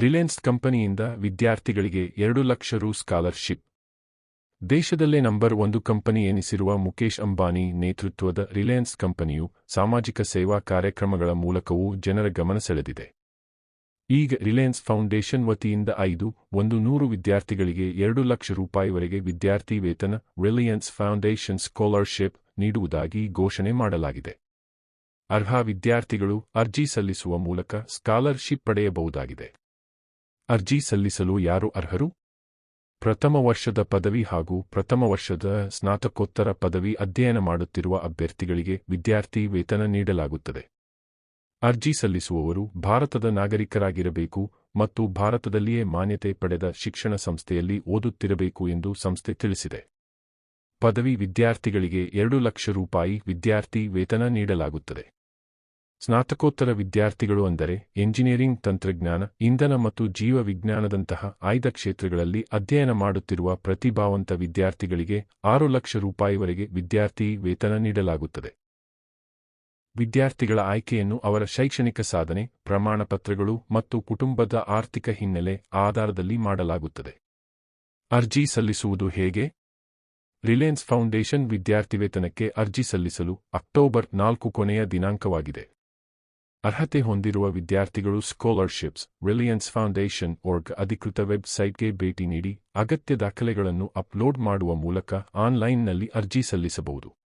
ರಿಲಯನ್ಸ್ ಕಂಪನಿಯಿಂದ ವಿದ್ಯಾರ್ಥಿಗಳಿಗೆ ಎರಡು ಲಕ್ಷ ರು ಸ್ಕಾಲರ್ಶಿಪ್. ದೇಶದಲ್ಲೇ ನಂಬರ್ ಒಂದು ಕಂಪನಿ ಎನಿಸಿರುವ ಮುಕೇಶ್ ಅಂಬಾನಿ ನೇತೃತ್ವದ ರಿಲಯನ್ಸ್ ಕಂಪನಿಯು ಸಾಮಾಜಿಕ ಸೇವಾ ಕಾರ್ಯಕ್ರಮಗಳ ಮೂಲಕವೂ ಜನರ ಗಮನ ಸೆಳೆದಿದೆ. ಈಗ ರಿಲಯನ್ಸ್ ಫೌಂಡೇಶನ್ ವತಿಯಿಂದ ಐದು, ಒಂದು ನೂರು ವಿದ್ಯಾರ್ಥಿಗಳಿಗೆ ಎರಡು ಲಕ್ಷ ರೂಪಾಯಿವರೆಗೆ ವಿದ್ಯಾರ್ಥಿ ವೇತನ ರಿಲಯನ್ಸ್ ಫೌಂಡೇಶನ್ ಸ್ಕಾಲರ್ಶಿಪ್ ನೀಡುವುದಾಗಿ ಘೋಷಣೆ ಮಾಡಲಾಗಿದೆ. ಅರ್ಹ ವಿದ್ಯಾರ್ಥಿಗಳು ಅರ್ಜಿ ಸಲ್ಲಿಸುವ ಮೂಲಕ ಸ್ಕಾಲರ್ಶಿಪ್ ಪಡೆಯಬಹುದಾಗಿದೆ. ಅರ್ಜಿ ಸಲ್ಲಿಸಲು ಯಾರು ಅರ್ಹರು? ಪ್ರಥಮ ವರ್ಷದ ಪದವಿ ಹಾಗೂ ಪ್ರಥಮ ವರ್ಷದ ಸ್ನಾತಕೋತ್ತರ ಪದವಿ ಅಧ್ಯಯನ ಮಾಡುತ್ತಿರುವ ಅಭ್ಯರ್ಥಿಗಳಿಗೆ ವಿದ್ಯಾರ್ಥಿ ವೇತನ ನೀಡಲಾಗುತ್ತದೆ. ಅರ್ಜಿ ಸಲ್ಲಿಸುವವರು ಭಾರತದ ನಾಗರಿಕರಾಗಿರಬೇಕು ಮತ್ತು ಭಾರತದಲ್ಲಿಯೇ ಮಾನ್ಯತೆ ಪಡೆದ ಶಿಕ್ಷಣ ಸಂಸ್ಥೆಯಲ್ಲಿ ಓದುತ್ತಿರಬೇಕು ಎಂದು ಸಂಸ್ಥೆ ತಿಳಿಸಿದೆ. ಪದವಿ ವಿದ್ಯಾರ್ಥಿಗಳಿಗೆ ಎರಡು ಲಕ್ಷ ರೂಪಾಯಿ ವಿದ್ಯಾರ್ಥಿ ವೇತನ ನೀಡಲಾಗುತ್ತದೆ. ಸ್ನಾತಕೋತ್ತರ ವಿದ್ಯಾರ್ಥಿಗಳು ಅಂದರೆ ಎಂಜಿನಿಯರಿಂಗ್, ತಂತ್ರಜ್ಞಾನ, ಇಂಧನ ಮತ್ತು ಜೀವ ವಿಜ್ಞಾನದಂತಹ ಆಯ್ದ ಕ್ಷೇತ್ರಗಳಲ್ಲಿ ಅಧ್ಯಯನ ಮಾಡುತ್ತಿರುವ ಪ್ರತಿಭಾವಂತ ವಿದ್ಯಾರ್ಥಿಗಳಿಗೆ ಆರು ಲಕ್ಷ ರೂಪಾಯಿವರೆಗೆ ವಿದ್ಯಾರ್ಥಿ ವೇತನ ನೀಡಲಾಗುತ್ತದೆ. ವಿದ್ಯಾರ್ಥಿಗಳ ಆಯ್ಕೆಯನ್ನು ಅವರ ಶೈಕ್ಷಣಿಕ ಸಾಧನೆ, ಪ್ರಮಾಣಪತ್ರಗಳು ಮತ್ತು ಕುಟುಂಬದ ಆರ್ಥಿಕ ಹಿನ್ನೆಲೆ ಆಧಾರದಲ್ಲಿ ಮಾಡಲಾಗುತ್ತದೆ. ಅರ್ಜಿ ಸಲ್ಲಿಸುವುದು ಹೇಗೆ? ರಿಲಯನ್ಸ್ ಫೌಂಡೇಶನ್ ವಿದ್ಯಾರ್ಥಿವೇತನಕ್ಕೆ ಅರ್ಜಿ ಸಲ್ಲಿಸಲು ಅಕ್ಟೋಬರ್ ನಾಲ್ಕು ಕೊನೆಯ ದಿನಾಂಕವಾಗಿದೆ. ಅರ್ಹತೆ ಹೊಂದಿರುವ ವಿದ್ಯಾರ್ಥಿಗಳು ಸ್ಕಾಲರ್ಶಿಪ್ಸ್, ರಿಲಿಯನ್ಸ್ ಫೌಂಡೇಶನ್ ಓರ್ಗ್ ಅಧಿಕೃತ ವೆಬ್ಸೈಟ್ಗೆ ಭೇಟಿ ನೀಡಿ ಅಗತ್ಯ ದಾಖಲೆಗಳನ್ನು ಅಪ್ಲೋಡ್ ಮಾಡುವ ಮೂಲಕ ಆನ್ಲೈನ್ನಲ್ಲಿ ಅರ್ಜಿ ಸಲ್ಲಿಸಬಹುದು.